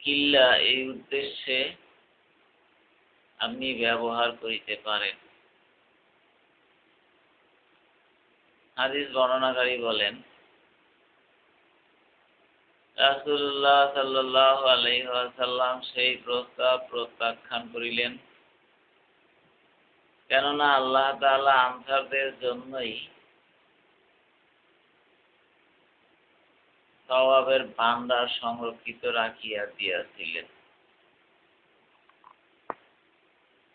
কিল্লা এই উদ্দেশ্যে আপনি ব্যবহার করিতে পারেন। হাদিস বর্ণনাকারী বলেন, রাসূলুল্লাহ সাল্লাল্লাহু আলাইহি ওয়াসাল্লাম সেই প্রস্তাব প্রত্যাখ্যান করিলেন। কেননা আল্লাহ তাআলা আনসারদের জন্যই সওয়াবের ভান্ডার সংরক্ষিত রাখিয়া দিয়াছিলেন।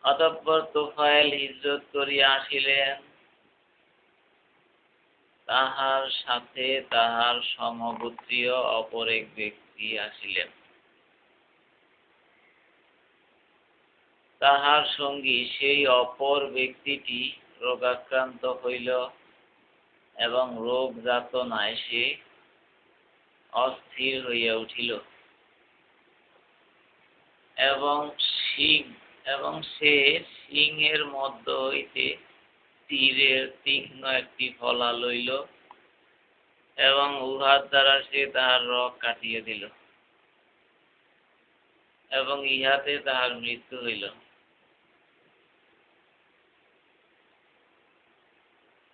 অতঃপর তোফায়েল হিজরত করিয়া আসিলেন। তাহার সাথে তাহার সমগোত্রীয় অপর এক ব্যক্তি আসিলেন। তাহার সঙ্গী সেই অপর ব্যক্তিটি রোগাক্রান্ত হইল এবং রোগ যাতনায় সে অস্থির হইয়া উঠিল। এবং সিং, এবং সে সিংহের মধ্য হইতে তীরের তীক্ষ্ণ একটি ফলা লইল, এবং উহার দ্বারা সে তাহার রগ কাটিয়ে দিল, এবং ইহাতে তাহার মৃত্যু হইল।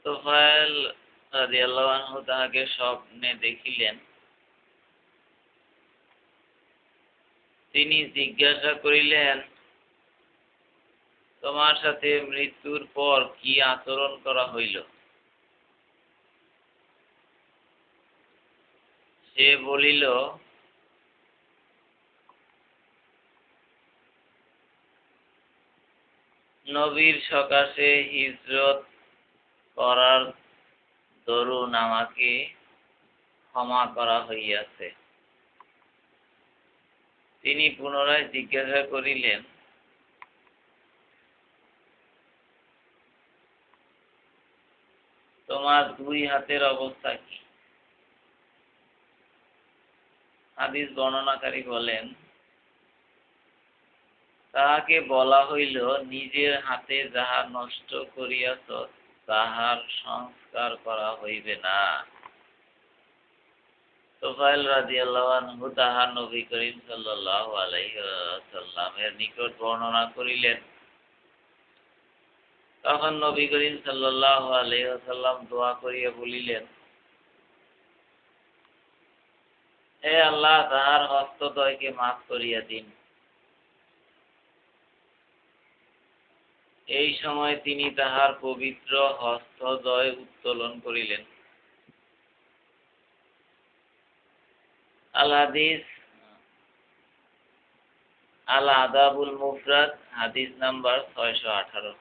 তোফায়েল রাদিয়াল্লাহু আনহু তাহাকে স্বপ্নে দেখিলেন। তিনি জিজ্ঞাসা করিলেন, তোমার সাথে মৃত্যুর পর কি আচরণ করা হইল? সে বলিল, নবীর সকাশে হিজরত করার দরুন আমাকে ক্ষমা করা হইয়াছে। তিনি পুনরায় জিজ্ঞাসা করিলেন, তোমার দুই হাতের অবস্থা কি? হাদিস বর্ণনাকারী বলেন, তাহাকে বলা হইল, নিজের হাতে যাহা নষ্ট করিয়াছ, তাহার সংস্কার করা হইবে না। তোফাইল রাদিয়াল্লাহু আনহু তাহা নবী করিম সাল্লাল্লাহু আলাইহি নিকট বর্ণনা করিলেন। তখন নবী করিম সাল্লাল্লাহু আলাইহি ওয়াসাল্লাম দোয়া করিয়া বলিলেন, হে আল্লাহ, তাহার হস্তদ্বয়কে মাফ করিয়া দিন। এই সময় তিনি তাহার পবিত্র হস্তদয় উত্তোলন করিলেন। আল হাদিস আল আদাবুল মুফরাদ হাদিস নাম্বার ছয়শো আঠারো।